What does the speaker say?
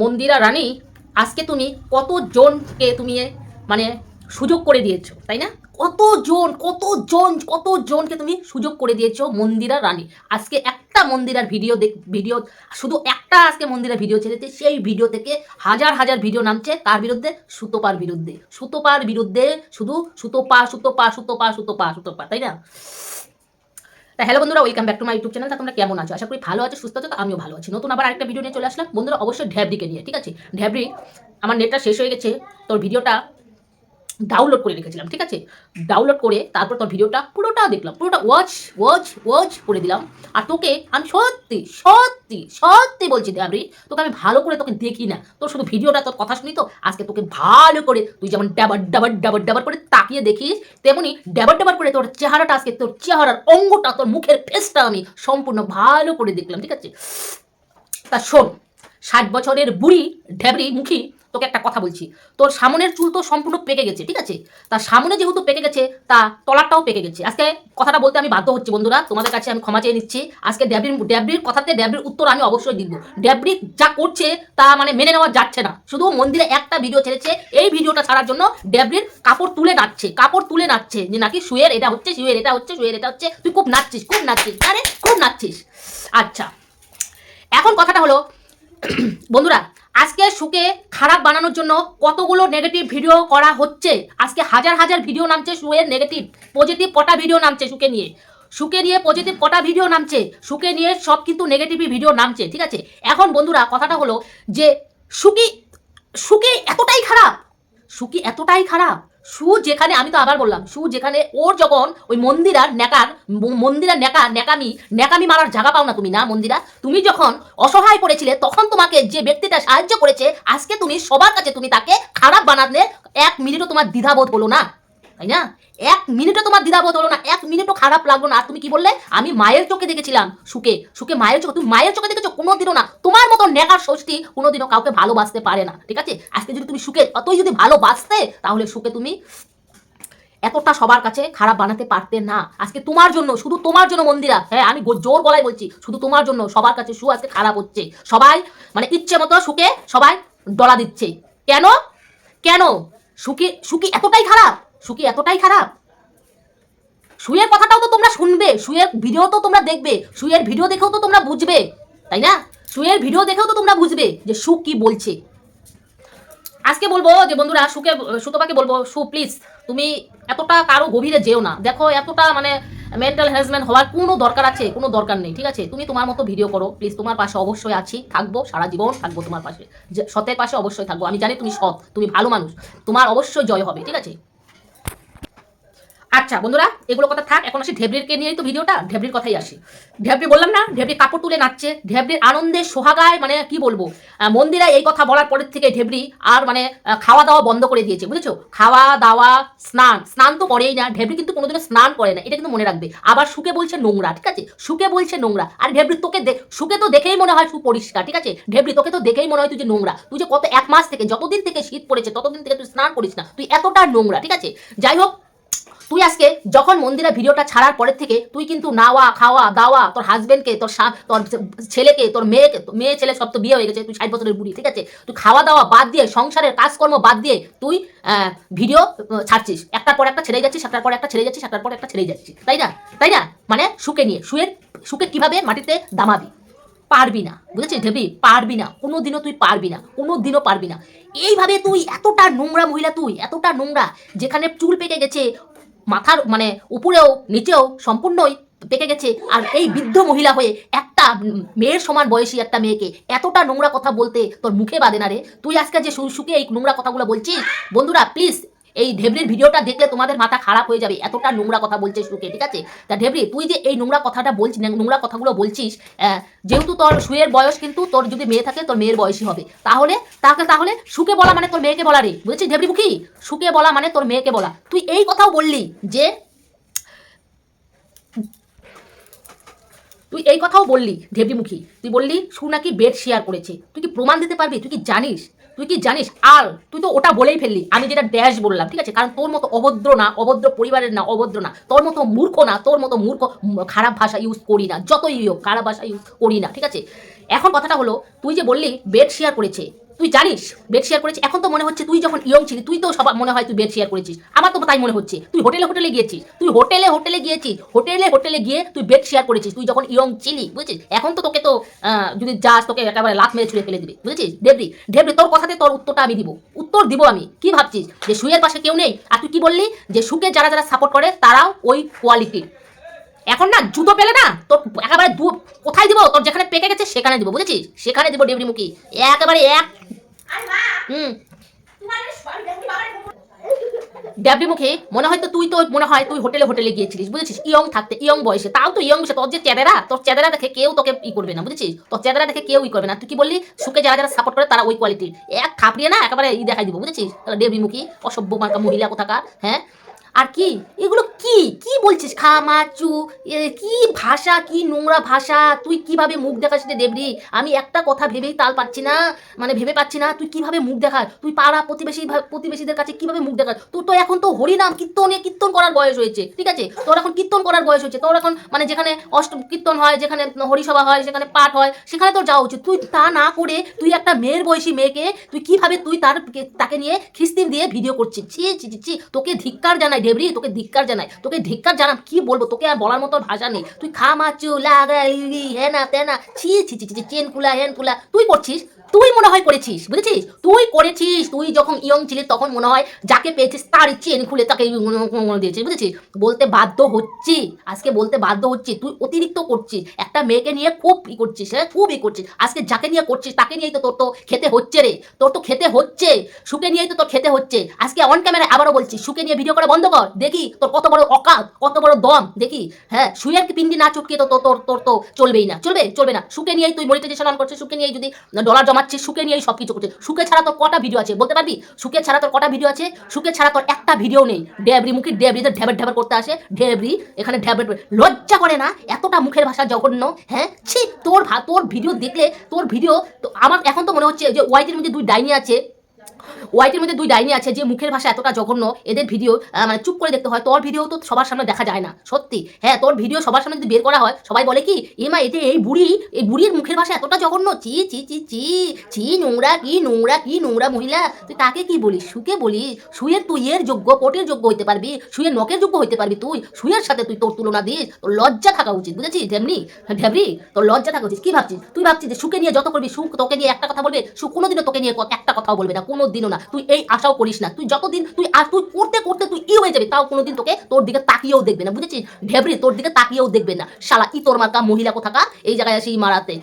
মন্দিরা রানী, আজকে তুমি কতজনকে তুমি মানে সুযোগ করে দিয়েছ, তাই না? কতজন কতজন, কতজনকে তুমি সুযোগ করে দিয়েছ মন্দিরা রানী? আজকে একটা মন্দিরার ভিডিও ভিডিও, শুধু একটা আজকে মন্দিরের ভিডিও ছেড়েছে, সেই ভিডিও থেকে হাজার হাজার ভিডিও নামছে, তার বিরুদ্ধে সুতোপার বিরুদ্ধে। সুতোপার বিরুদ্ধে শুধু সুতোপা সুতোপা সুতোপা সুতোপা সুতোপা, তাই না? তা হ্যালো বন্ধুরা welcome back to my YouTube channel তা তোমরা কেমন আছো? আশা করি ভালো আছো, সুস্থ আছো, তো আমিও ভালো আছি। নতুন আবার আরেকটা ভিডিও নিয়ে চলে আসলাম। বন্ধুরা, অবশ্যই ঢ্যাবরিকে নিয়ে, ঠিক আছে? ঢ্যাবরি আমার নেটটা শেষ হয়ে গেছে। তোর ভিডিওটা ডাউনলোড করে রেখেছিলাম, ঠিক আছে? ডাউনলোড করে তারপর তোর ভিডিওটা পুরোটা দেখলাম, পুরোটা ওয়াচ ওয়াচ ওয়াচ করে দিলাম। আর তোকে আমি সত্যি সত্যি সত্যি বলছি দেবরি তোকে আমি ভালো করে তোকে দেখি না। তোর শুধু ভিডিওটা তোর কথা শুনি তো? আজকে তোকে ভালো করে, তুই যেমন ডাবার ডাবার ডাবার ডাবার করে তাকিয়ে দেখিস, তেমনি ডাবার ডাবার করে তোর চেহারাটা, আজকে তোর চেহারার অঙ্গটা, তোর মুখের ফেসটা আমি সম্পূর্ণ ভালো করে দেখলাম, ঠিক আছে? তা শোন, ষাট বছরের বুড়ি ঢেবরি মুখী তোকে একটা কথা বলছি। তোর সামনের চুল তো সম্পূর্ণ পেকে গেছে, ঠিক আছে? তার সামনে যেহেতু পেকে গেছে, তা তলারটাও পেকে গেছে। আজকে কথাটা বলতে আমি বাধ্য হচ্ছি বন্ধুরা, তোমাদের কাছে আমি ক্ষমা চেয়ে নিচ্ছি। আজকে ড্যাবরির ড্যাবরির কথাতে ড্যাবরির উত্তর আমি অবশ্যই দিব। ড্যাবরি যা করছে, তা মানে মেনে নেওয়া যাচ্ছে না। শুধু মন্দিরে একটা ভিডিও ছেড়েছে, এই ভিডিওটা ছাড়ার জন্য ড্যাবরির কাপড় তুলে নাচছে, কাপড় তুলে নাচছে। যে নাকি শুয়ের এটা হচ্ছে শুয়ের এটা হচ্ছে শুয়ের এটা হচ্ছে, তুই খুব নাচছিস খুব নাচছিস। আরে, খুব নাচছিস। আচ্ছা এখন কথাটা হলো, বন্ধুরা আজকে সুকে খারাপ বানানোর জন্য কতগুলো নেগেটিভ ভিডিও করা হচ্ছে? আজকে হাজার হাজার ভিডিও নামছে সুয়ের নেগেটিভ পজিটিভ কটা ভিডিও নামছে সুকে নিয়ে? সুকে নিয়ে পজিটিভ কটা ভিডিও নামছে? সুকে নিয়ে সব কিন্তু নেগেটিভই ভিডিও নামছে, ঠিক আছে? এখন বন্ধুরা কথাটা হলো যে সুকি সুকি এতটাই খারাপ সুকি এতটাই খারাপ সু যেখানে, আমি তো আবার বললাম, সু যেখানে ওর যখন ওই মন্দিরার নেকার মন্দির মন্দিরার নেকা নেকামি নেকামি মারার জায়গা পাও না তুমি, না মন্দিরা? তুমি যখন অসহায় পড়েছিলে, তখন তোমাকে যে ব্যক্তিটা সাহায্য করেছে, আজকে তুমি সবার কাছে তুমি তাকে খারাপ বানাতে এক মিনিটও তোমার দ্বিধাবোধ হলো না। তাই না? এক মিনিটও তোমার দ্বিধাবোধ হলো না, এক মিনিটও খারাপ লাগল না। আর তুমি কি বললে? আমি মায়ের চোখে দেখেছিলাম সুকে সুকে মায়ের চোখে তুমি মায়ের চোখে দেখেছ? কোনোদিনও না। তোমার মতো নেকার ষষ্ঠী কোনোদিনও কাউকে ভালোবাসতে পারে না, ঠিক আছে? আজকে যদি তুমি সুকে অতই যদি ভালোবাসতে, তাহলে সুকে তুমি এতটা সবার কাছে খারাপ বানাতে পারতে না। আজকে তোমার জন্য, শুধু তোমার জন্য মন্দিরা হ্যাঁ আমি জোর গলায় বলছি, শুধু তোমার জন্য সবার কাছে সু আজকে খারাপ হচ্ছে। সবাই মানে ইচ্ছে মতো সুকে সবাই ডলা দিচ্ছে। কেন? কেন? সুকি সুকি এতটাই খারাপ? সুকি এতটাই খারাপ? সুয়ের কথাটাও তো তোমরা শুনবে, সুয়ের ভিডিও তো তোমরা দেখবে, সুয়ের ভিডিও দেখেও তো তোমরা বুঝবে, তাই না? সুয়ের ভিডিও দেখেও তো তোমরা বুঝবে যে সু কি বলছে। আজকে বলব যে বন্ধুরা সুকে সুতপাকে বলব, সু প্লিজ তুমি এতটা কারও গভীরে যেও না। দেখো, এতটা মানে মেন্টাল হ্যারাসমেন্ট হওয়ার কোনো দরকার আছে, কোনো দরকার নেই, ঠিক আছে? তুমি তোমার মতো ভিডিও করো প্লিজ তোমার পাশে অবশ্যই আছি, থাকব সারা জীবন থাকব তোমার পাশে। সতের পাশে অবশ্যই থাকব, আমি জানি তুমি সৎ, তুমি ভালো মানুষ, তোমার অবশ্যই জয় হবে, ঠিক আছে? আচ্ছা বন্ধুরা এগুলো কথা থাক, এখন আসি ঢেবরিরকে নিয়েই তো ভিডিওটা ঢেবরির কথাই আসি। ঢেবরি বললাম না ঢেবরি কাপড় তুলে নাচছে ঢেবরির আনন্দে, সোহাগায় মানে কি বলব মন্দিরা এই কথা বলার পরের থেকে ঢেবরি আর মানে খাওয়া দাওয়া বন্ধ করে দিয়েছে, বুঝেছ? খাওয়া দাওয়া স্নান স্নান তো করেই না ঢেবরি কিন্তু কোনোদিনও স্নান করে না, এটা কিন্তু মনে রাখবে। আবার সুকে বলছে নোংরা, ঠিক আছে? সুকে বলছে নোংরা, আর ঢেবরি তোকে সুকে তো দেখেই মনে হয় সুপরিষ্কার, ঠিক আছে? ঢেবরি তোকে তো দেখেই মনে হয় তুই যে নোংরা, তুই যে কত এক মাস থেকে, যতদিন থেকে শীত পড়েছে, ততদিন থেকে তুই স্নান করিস না, তুই এতটা নোংরা, ঠিক আছে? যাই হোক তুই আজকে যখন মন্দিরা ভিডিওটা ছাড়ার পরের থেকে, তুই কিন্তু নাওয়া, খাওয়া, দাওয়া, তোর হাজবেন্ডকে তোর তোর ছেলেকে, তোর মেয়েকে মেয়ে ছেলে সব তো বিয়ে হয়ে গেছে, তুই ষাট বছরের বুড়ি, ঠিক আছে? তুই খাওয়া দাওয়া বাদ দিয়ে, সংসারের কাজকর্ম বাদ দিয়ে তুই ভিডিও ছাড়ছিস। একটার পর একটা ছেড়ে যাচ্ছিস, একটার পর একটা ছেড়ে যাচ্ছিস, একটার পর একটা ছেড়ে যাচ্ছিস। তাই না? তাই না? মানে সুকে নিয়ে, সুয়ের সুকে কীভাবে মাটিতে দামাবি? পারবি না, বুঝেছিস? ঢেবি পারবি না কোনো দিনও তুই পারবি না কোনো দিনও পারবি না। এইভাবে তুই এতটা নোংরা মহিলা তুই, এতটা নোংরা, যেখানে চুল পেকে গেছে মাথার মানে উপরেও, নিচেও সম্পূর্ণই পেকে গেছে। আর এই বৃদ্ধ মহিলা হয়ে একটা মেয়ের সমান বয়সী একটা মেয়েকে এতটা নোংরা কথা বলতে তোর মুখে বাঁধে না রে। তুই আজকে যে সুখে এই নোংরা কথাগুলো বলছিস, বন্ধুরা প্লিজ এই ঢেবরির ভিডিওটা দেখলে তোমাদের মাথা খারাপ হয়ে যাবে। এতটা নোংরা কথা বলছে সুকে ঠিক আছে? তা ঢেবরি তুই যে এই নোংরা কথাটা বলছিস নোংরা কথাগুলো বলছিস যেহেতু তোর সুয়ের বয়স কিন্তু তোর যদি মেয়ে থাকে, তোর মেয়ের বয়সই হবে। তাহলে, তাকে তাহলে সুকে বলা মানে তোর মেয়েকে বলা রে। বুঝেছিস ঢেবরি মুখী? সুকে বলা মানে তোর মেয়েকে বলা। তুই এই কথাও বললি যে, তুই এই কথাও বললি ঢেবরিমুখী তুই বললি সু নাকি বেড শেয়ার করেছে। তুই কি প্রমাণ দিতে পারবি? তুই কি জানিস? তুই কি জানিস? আর তুই তো ওটা বলেই ফেললি। আমি যেটা ড্যাশ বললাম, ঠিক আছে? কারণ তোর মতো অভদ্র না, অভদ্র পরিবারের না, অভদ্র না, তোর মতো মূর্খ না, তোর মতো মূর্খ খারাপ ভাষা ইউজ করি না, যতই হোক, খারাপ ভাষা ইউজ করি না, ঠিক আছে? এখন কথাটা হলো, তুই যে বললি বেড শেয়ার করেছে তুই জানিস বেড শেয়ার করেছিস এখন তো মনে হচ্ছে তুই যখন ইয়ং ছিলি, তুই তো সবার মনে হয় তুই বেড শেয়ার করেছিস। আমার তো তাই মনে হচ্ছে। তুই হোটেলে হোটেলে গিয়েছিস, তুই হোটেলে হোটেলে গিয়েছিস হোটেলে হোটেলে গিয়ে তুই বেড শেয়ার করেছিস, তুই যখন ইয়ং ছিলি, বুঝেছিস? এখন তো তোকে তো যদি যাস, তোকে একেবারে লাত মেরে ছুঁড়ে ফেলে দিবে, বুঝেছিস? ডেবরি ডেবরি তোর কথাতে তোর উত্তরটা আমি দিব। উত্তর দিব আমি। কি ভাবছিস? যে সুয়ের পাশে কেউ নেই? আর তুই কি বললি? যে সুকে যারা যারা সাপোর্ট করে, তারাও ওই কোয়ালিটির এখন না, জুতো পেলে না, তোর একেবারে দু কোথায় দিব? তোর যেখানে পেকে গেছে, সেখানে দিব, বুঝেছিস? সেখানে দিব ডেবরি মুখী একেবারে এক হুম। ড্যাবরি মুখে মনে হয় তো তুই তো মনে হয় তুই হোটেলে হোটেলে গিয়েছিলিস বুঝেছিস? ইয়ং থাকতে ইয়ং বয়সে তাও তো ইয়ং বয়সে তোর যে চেদারা তোর চেদারা দেখে কেউ তোকে ই করবে না বুঝেছিস? তোর চেদারা দেখে কেউ ই করবে না। তুই কি বললি? সুখে যারা যারা সাপোর্ট করে তারা ওই কোয়ালিটির এক থাপড়িয়ে না একেবারে ই দেখাই দিব বুঝেছিস? মুখী অসভ্য মার্কা মহিলা কোথাকার হ্যাঁ? আর কি? এগুলো কি? কি বলছিস? খামাচু এ কি ভাষা কি নোংরা ভাষা? তুই কীভাবে মুখ দেখাস রে দেবরি? আমি একটা কথা ভেবেই তাল পাচ্ছি না মানে ভেবে পাচ্ছি না তুই কীভাবে মুখ দেখাস? তুই পাড়া প্রতিবেশী প্রতিবেশীদের কাছে কীভাবে মুখ দেখাস? তোর তো এখন তো হরিনাম কীর্তনে কীর্তন করার বয়স হয়েছে ঠিক আছে? তোর এখন কীর্তন করার বয়স হয়েছে তোর এখন মানে যেখানে অষ্ট কীর্তন হয় যেখানে হরিসভা হয় সেখানে পাঠ হয় সেখানে তোর যাওয়া উচিত। তুই তা না করে তুই একটা মেয়ের বয়সী মেয়েকে তুই কীভাবে তুই তার তাকে নিয়ে খিস্তির দিয়ে ভিডিও করছিস? ছি ছি, ছি তোকে ধিক্কার জানাই। ডেবরি তোকে ধিক্কার জানাই। তোকে ধিক্কার জানাম কি বলব? তোকে আর বলার মতো ভাষা নেই। তুই খামাচু লাগাই হেনা তেনা। ছি ছি, ছি চেন কুলা হেন কুলা তুই করছিস? তুই মনে হয় করেছিস, বুঝেছিস? তুই করেছিস, তুই যখন ইয়ং ছিলি তখন মনে হয় যাকে পেয়েছিস তার চেন খুলে তাকে দিয়েছিস, বুঝেছিস? বলতে বাধ্য হচ্ছি, আজকে বলতে বাধ্য হচ্ছি, তুই অতিরিক্ত করছিস, একটা মেয়েকে নিয়ে খুব ই করছিস হ্যাঁ? খুব ই করছিস, আজকে যাকে নিয়ে করছিস তাকে নিয়েই তো তোর তো খেতে হচ্ছে রে, তোর তো খেতে হচ্ছে সুকে নিয়েই তো তোর খেতে হচ্ছে, আজকে অন ক্যামেরা আবারও বলছি সুকে নিয়ে ভিডিও করা বন্ধ কর, দেখি তোর কত বড় অকাত, কত বড় দম, দেখি হ্যাঁ? সুয়ের কি পিন্ডি না চটকে তো তোর তোর তো চলবেই না, চলবে চলবে না সুকে নিয়েই তুই মনিটাইজেশন অন করছিস সুকে নিয়েই যদি ডলার জমাচ্ছিস সুকে নিয়েই সব কিছু করছে। সুখে ছাড়া তোর কটা ভিডিও আছে বলতে পারবি? সুখে ছাড়া তোর কটা ভিডিও আছে? সুকে ছাড়া তোর একটা ভিডিও নেই। ডেবরি মুখে ডেবরিতে ঢেবের ঢেবের করতে আসে। ডেবরি, এখানে ঢেবের লজ্জা করে না? এতটা মুখের ভাষা জঘন্য হ্যাঁ? ছি, তোর তোর ভিডিও দেখলে, তোর ভিডিও তো আমার, এখন তো মনে হচ্ছে যে ওয়াইটির মধ্যে দুই ডাইনি আছে। হোয়াইটের মধ্যে দুই ডাইনি আছে, যে মুখের ভাষা এতটা জঘন্য, এদের ভিডিও মানে চুপ করে দেখতে হয়। তোর ভিডিও তো সবার সামনে দেখা যায় না, সত্যি। হ্যাঁ তোর ভিডিও সবার সামনে যদি বের করা হয়, সবাই বলে কি, এ মা, এতে এই বুড়ি, এই বুড়ির মুখের ভাষা এতটা জঘন্য চি চি চি চি চি নোংরা কি নোংরা কি, নোংরা মহিলা, তুই তাকে কি বলিস সুকে বলিস? সুয়ের তুই এর যোগ্য কোটের যোগ্য হইতে পারবি সুয়ের নখের যোগ্য হইতে পারবি তুই সুয়ের সাথে তুই তোর তুলনা দিস, তোর লজ্জা থাকা উচিত, বুঝেছিস, ঢেমনি? ঢেবরি তোর লজ্জা থাকা উচিত, কি ভাবছিস? তুই ভাবছিস যে সুকে নিয়ে যত করবি সুখ তোকে নিয়ে একটা কথা বলবে সুখ কোনোদিনও তোকে নিয়ে একটা কথাও বলবে না, কোনোদিনও না। তুই এই আশাও করিস না। তুই যতদিন তুই আর তুই করতে করতে তুই ই হয়ে যাবি, তাও কোনোদিন তোকে তোর দিকে তাকিয়েও দেখবে না, বুঝেছিস? ঢেবরি তোর দিকে তাকিয়েও দেখবে না। শালা, ই তোর মার্কা মহিলা কোথাকা এই জায়গায় আসি মারাতে।